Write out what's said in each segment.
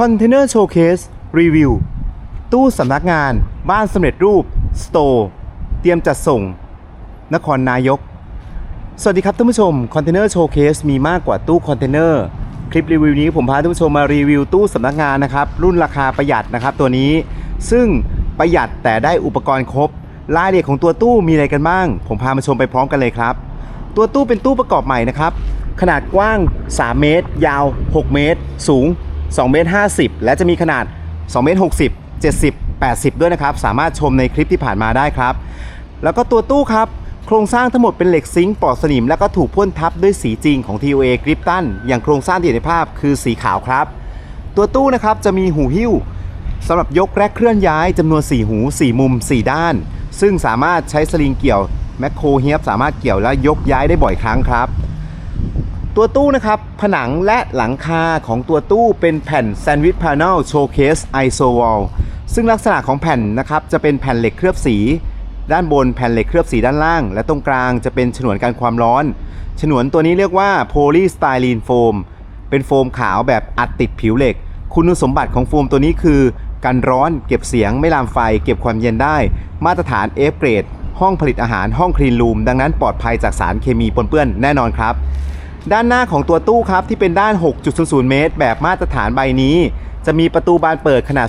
Container Showcase Review ตู้สำนักงาน บ้านสำเร็จรูป Store เตรียมจัดส่ง นครนายก สวัสดีครับท่านผู้ชม Container Showcase มีมากกว่าตู้คอนเทนเนอร์คลิปรีวิวนี้ผมพาท่านผู้ชมมารีวิวตู้สำนักงานนะครับ รุ่นราคาประหยัดนะครับตัวนี้ ซึ่งประหยัดแต่ได้อุปกรณ์ครบรายละเอียดของตัวตู้มีอะไรกันบ้าง ผมพามาชมไปพร้อมกันเลยครับ ตัวตู้เป็นตู้ประกอบใหม่นะครับ ขนาดกว้าง 3 เมตร ยาว 6 เมตร สูง 2เมตร50 และจะมีขนาด2เมตร60 70 80 ด้วยนะครับ สามารถชมในคลิปที่ผ่านมาได้ครับ แล้วก็ตัวตู้ครับ โครงสร้างทั้งหมดเป็นเหล็กซิงค์ปลอดสนิม แล้วก็ถูกพ่นทับด้วยสีจริงของ TOA กริปตันอย่างโครงสร้างที่เห็นในภาพคือสีขาวครับ ตัวตู้นะครับจะมีหูหิ้วสำหรับยกและเคลื่อนย้ายจำนวน 4 หู 4 มุม 4 ด้าน ซึ่งสามารถใช้สลิงเกี่ยวแมคโครเฮียบสามารถเกี่ยวและยกย้ายได้บ่อยครั้งครับ ตัวตู้นะครับ ผนังและหลังคาของตัวตู้เป็นแผ่นแซนด์วิชพา n นลโชว์เคสไอโซวอลซึ่งลักษณะของแผ่นนะครับ จะเป็นแผ่นเหล็กเคลือบสี ด้านบนแผ่นเหล็กเคลือบสีด้านล่าง และตรงกลางจะเป็นฉนวนกันความร้อน ฉนวนตัวนี้เรียกว่าโพลีสไตรีนโฟมเป็นโฟมขาวแบบอัดติดผิวเหล็ก คุณสมบัติของโฟมตัวนี้คือกันร้อนเก็บเสียงไม่ลามไฟ เก็บความเย็นได้ มาตรฐาน F เกรดห้องผลิตอาหารห้องคลีนรูมดังนั้นปลอดภัยจากสารเคมีปนเปื้อนแน่นอนครับ ด้านหน้าของตัวตู้ครับที่เป็นด้าน 6.00 เมตร แบบมาตรฐานใบนี้ จะมีประตูบานเปิดขนาด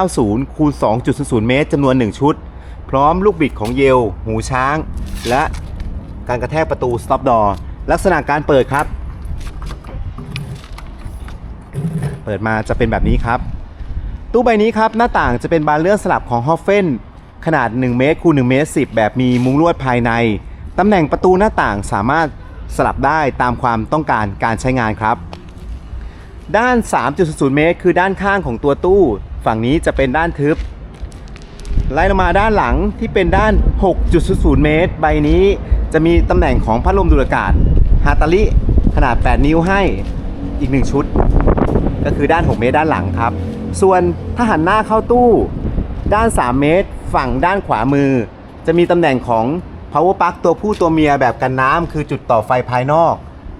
0.90 คูณ 2.00 เมตรจำนวน 1 ชุด พร้อมลูกบิดของเยล หูช้าง และการกระแทกประตู stop door ลักษณะการเปิดครับ เปิดมาจะเป็นแบบนี้ครับ ตู้ใบนี้ครับหน้าต่างจะเป็นบานเลื่อนสลับของฮอฟเฟนขนาด 1 เมตรคูณ1เมตร10 แบบมีมุ้งลวดภายใน ตำแหน่งประตูหน้าต่างสามารถ สลับได้ตามความต้องการการใช้งานครับ ด้าน3.00เมตร คือด้านข้างของตัวตู้ ฝั่งนี้จะเป็นด้านทึบ ไล่ลงมาด้านหลังที่เป็นด้าน 6.00 เมตร ใบนี้จะมีตำแหน่งของพัดลมดูดอากาศฮาตาลิขนาด 8 นิ้วให้อีก 1 ชุด ก็คือด้าน 6 เมตรด้านหลังครับ ส่วนถ้าหันหน้าเข้าตู้ ด้าน 3 เมตร ฝั่งด้านขวามือ จะมีตำแหน่งของ power plug ตัวผู้ตัวเมียแบบกันน้ำคือจุดต่อไฟภายนอก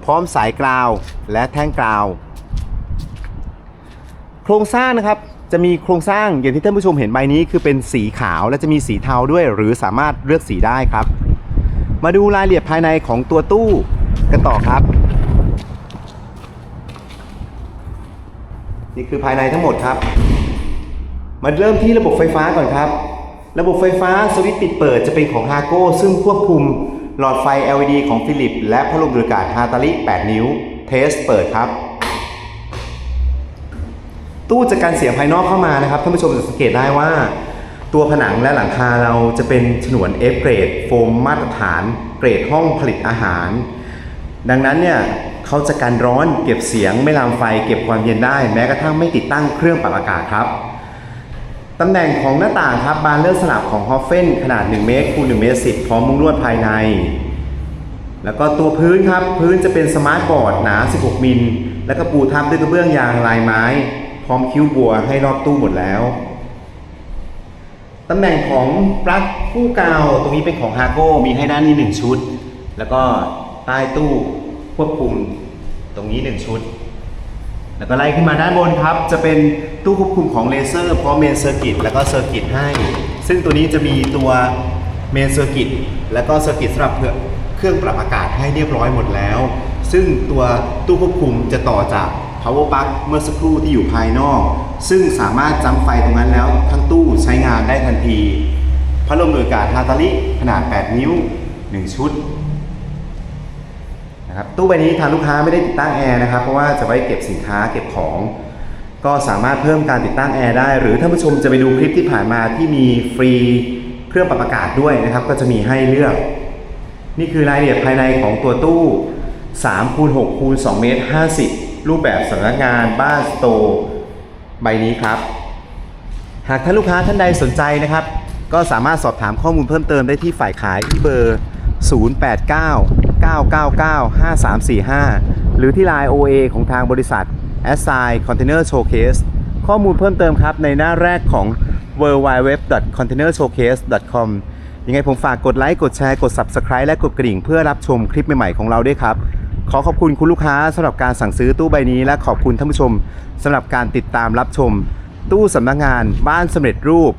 พร้อมสายกราวและแท่งกราว โครงสร้างนะครับจะมีโครงสร้างอย่างที่ท่านผู้ชมเห็นใบนี้คือเป็นสีขาวและจะมีสีเทาด้วย หรือสามารถเลือกสีได้ครับ มาดูรายละเอียดภายในของตัวตู้กันต่อครับ นี่คือภายในทั้งหมดครับ มาเริ่มที่ระบบไฟฟ้าก่อนครับ ระบบไฟฟ้าสวิตช์ปิดเปิดจะเป็นของ h a g o ซึ่งควบคุมหลอดไฟ LED ของฟิลิป และพัดลมดูดอากาศฮาตาลิ 8 นิ้ว เทสเปิดครับ ตู้จะกันเสียงภายนอกเข้ามานะครับท่านผู้ชมจะสังเกตได้ว่า ตัวผนังและหลังคาเราจะเป็นฉนวน F เกรดโฟมมาตรฐาน เกรดห้องผลิตอาหาร ดังนั้นเนี่ยเขาจะกันร้อนเก็บเสียงไม่ลามไฟเก็บความเย็นได้ แม้กระทั่งไม่ติดตั้งเครื่องปรับอากาศครับ ตำแหน่งของหน้าต่างครับบานเลื่อนสลับของฮอฟเฟนขนาด 1 เมตรคูณ1เมตร10 พร้อมมุ้งลวดภายใน แล้วก็ตัวพื้นครับพื้นจะเป็นสมาร์ทบอร์ดหนา 16 มิล แล้วก็ปูทับด้วยกระเบื้องยางลายไม้ พร้อมคิ้วบัวให้รอบตู้หมดแล้วตำแหน่งของปลั๊กคู่กาวตรงนี้เป็นของฮาโก้มีให้ด้านนี้ 1 ชุด แล้วก็ใต้ตู้ควบคุมตรงนี้ 1 ชุด แล้วก็ไล่ขึ้นมาด้านบนครับ จะเป็นตู้ควบคุมของเลเซอร์พร้อมเมนเซอร์กิตแล้วก็เซอร์กิตให้ ซึ่งตัวนี้จะมีตัวเมนเซอร์กิตแล้วก็เซอร์กิตสำหรับเพื่อเครื่องปรับอากาศให้เรียบร้อยหมดแล้ว ซึ่งตัวตู้ควบคุมจะต่อจาก power plug เมื่อสักครู่ที่อยู่ภายนอก ซึ่งสามารถจำไฟตรงนั้นแล้วทั้งตู้ใช้งานได้ทันทีพัดลมดูดอากาศฮาตาลิขนาด 8 นิ้ว 1 ชุด นะครับตู้ใบนี้ทางลูกค้าไม่ได้ติดตั้งแอร์นะครับเพราะว่าจะไว้เก็บสินค้าเก็บของ ก็สามารถเพิ่มการติดตั้งแอร์ได้ หรือท่านผู้ชมจะไปดูคลิปที่ผ่านมาที่มีฟรีเครื่องปรับอากาศด้วยนะครับ ก็จะมีให้เลือก นี่คือรายละเอียดภายในของตัวตู้3คูณ6คูณ2เมตร50 รูปแบบสำนักงานบ้านสโตใบนี้ครับ หากท่านลูกค้าท่านใดสนใจนะครับ ก็สามารถสอบถามข้อมูลเพิ่มเติมได้ที่ฝ่ายขายที่เบอร์ 089 999-5345 หรือที่ Line OA ของทางบริษัท a s i g n Container Showcase ข้อมูลเพิ่มเติมครับในหน้าแรกของ w w w c o n t a i n e r s h o w c a s e c o m ยังไงผมฝากกดไลค์ กดแชร์ กด Subscribe และกดกริ่ง เพื่อรับชมคลิปใหม่ๆของเราด้วยครับ ขอขอบคุณคุณลูกค้าสำหรับการสั่งซื้อตู้ใบนี้และขอบคุณท่านผู้ชมสำหรับการติดตามรับชม ตู้สำนักงงาน บ้านสำเร็จรูป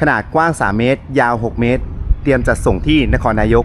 ขนาดกว้าง 3 เมตร ยาว 6 เมตร เตรียมจัดส่งที่นครนายก